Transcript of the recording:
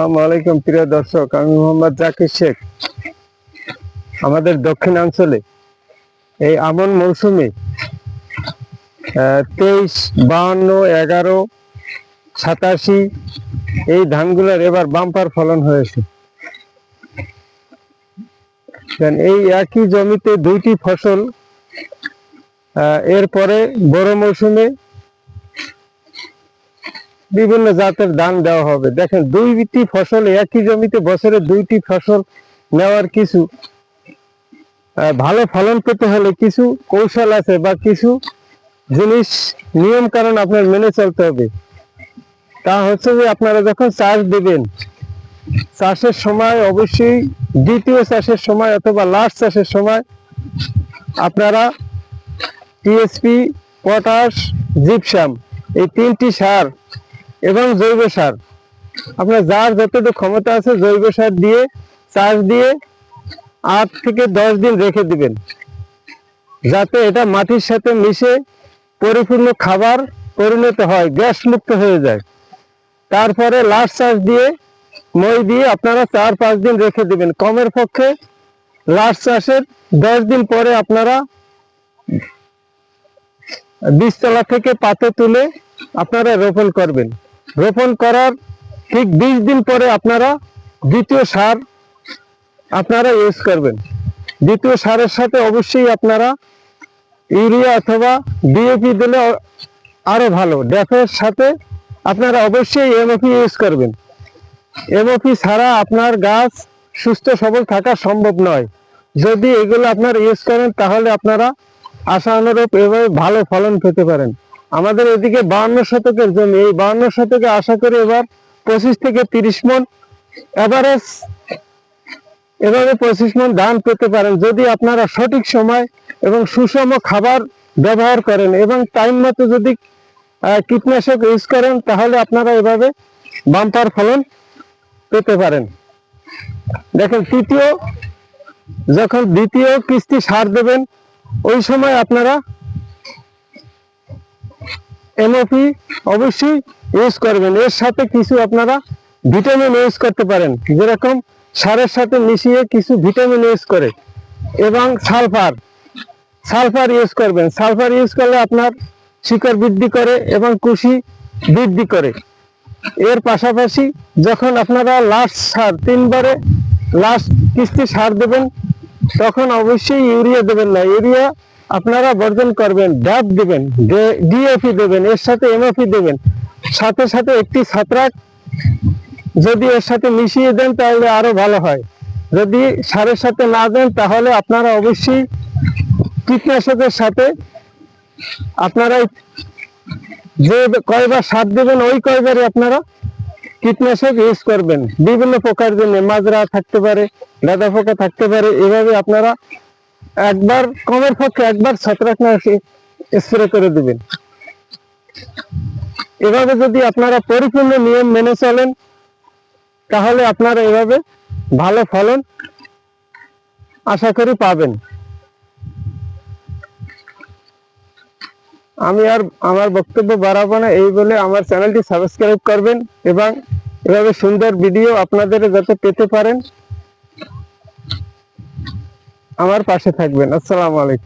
আসসালামু প্রিয় দর্শক, আমি মোহাম্মদ জাকির শেখ। আমাদের দক্ষিণাঞ্চলে এই আমন মৌসুমে তেইশ, বাহান্ন, এগারো, সাতাশি, এই ধানগুলোর এবার বাম্পার ফলন হয়েছে। এই একই জমিতে দুইটি ফসল এরপরে বড় মৌসুমে বিভিন্ন জাতের ধান দেওয়া হবে। দেখেন, দুইটি ফসল একই জমিতে বছরে দুইটি ফসল নেওয়ার কিছু ভালো ফলন পেতে হলে কিছু কৌশল আছে বা কিছু জিনিস নিয়ম কারণ আপনার মেনে চলতে হবে। তা হচ্ছে যে আপনারা যখন চাষ দেবেন, চাষের সময় অবশ্যই দ্বিতীয় চাষের সময় অথবা লাস্ট চাষের সময় আপনারা টিএসপি পটাশ জিপসাম এই তিনটি সার এবং জৈব সার। আপনার যার যতটুকু ক্ষমতা আছে জৈব সার দিয়ে, চাষ দিয়ে আট থেকে দশ দিন রেখে দিবেন। যাতে এটা মাটির সাথে মিশে পরিপূর্ণ খাবার পরিণত হয় গ্যাস মুক্ত হয়ে যায়। তারপরে লাস্ট চাষ দিয়ে, মই দিয়ে আপনারা চার পাঁচ দিন রেখে দিবেন। কমের পক্ষে লাস্ট চাষের দশ দিন পরে আপনারা বীজতলা থেকে পাতে তুলে আপনারা রোপণ করবেন। রোপণ করার ঠিক বিশ দিন পরে আপনারা দ্বিতীয় সার আপনারা ইউজ করবেন। দ্বিতীয় সারের সাথে অবশ্যই আপনারা ইউরিয়া অথবা ডিএপি দিলে আরও ভালো। ড্যাফের সাথে আপনারা অবশ্যই এমওপি ইউজ করবেন। এমওপি ছাড়া আপনার গাছ সুস্থ সবল থাকা সম্ভব নয়। যদি এগুলো আপনারা ইউজ করেন তাহলে আপনারা আশা অনুরূপ এভাবে ভালো ফলন পেতে পারেন। আমাদের এদিকে বাউন্ন শতকের জমি। এই বাউন্ন শতকে আশা করি এবার পঁচিশ থেকে তিরিশ মন এভারেজ, এভাবে পঁচিশ মন ধান পেতে পারেন। যদি আপনারা সঠিক সময় এবং সুষম খাবার ব্যবহার করেন এবং টাইম মতো যদি কীটনাশক ইউজ করেন, তাহলে আপনারা এভাবে বাম্পার ফলন পেতে পারেন। দেখেন, তৃতীয়, যখন দ্বিতীয় কিস্তি সার দেবেন, ওই সময় আপনারা এমওপি অবশ্যই ইউজ করবেন। এর সাথে কিছু আপনারা ভিটামিন ইউজ করতে পারেন। যেরকম সারের সাথে মিশিয়ে কিছু ভিটামিন ইউজ করে। এবং সালফার সালফার ইউজ করবেন। সালফার ইউজ করলে আপনার শিকড় বৃদ্ধি করে এবং কুশি বৃদ্ধি করে। এর পাশাপাশি যখন আপনারা লাস্ট সার, তিনবারে লাস্ট কিস্তি সার দেবেন, তখন অবশ্যই ইউরিয়া দেবেন না। ইউরিয়া আপনারা বর্জন করবেন, ডাব দেবেন ডিএপি দেবেন, এর সাথে এমএপি দেবেন। সাথে সাথে একটি ছাত্রাক যদি এর সাথে মিশিয়ে দেন তাহলে আরও ভালো হয়। যদি সারের সাথে না দেন তাহলে আপনারা অবশ্যই কীটনাশকের সাথে আপনারা যে কয়বার সার দেবেন, ওই কয়বারে আপনারা কীটনাশক ইউজ করবেন। বিভিন্ন প্রকার জন্য, মাজরা থাকতে পারে, গাঁদা পোকা থাকতে পারে, এভাবে আপনারা একবার কমের পক্ষে একবার ছত্রাকনাশক স্প্রে করে দিবেন। এভাবে যদি আপনারা পরিপূর্ণ নিয়ম মেনে চলেন, তাহলে আপনারা এভাবে ভালো ফলন আশা করি পাবেন। আমি আর আমার বক্তব্য বাড়াবো না, এই বলে আমার চ্যানেলটি সাবস্ক্রাইব করবেন এবং এভাবে সুন্দর ভিডিও আপনাদের যাতে পেতে পারেন। আমার পাশে থাকবেন। আসসালামু আলাইকুম।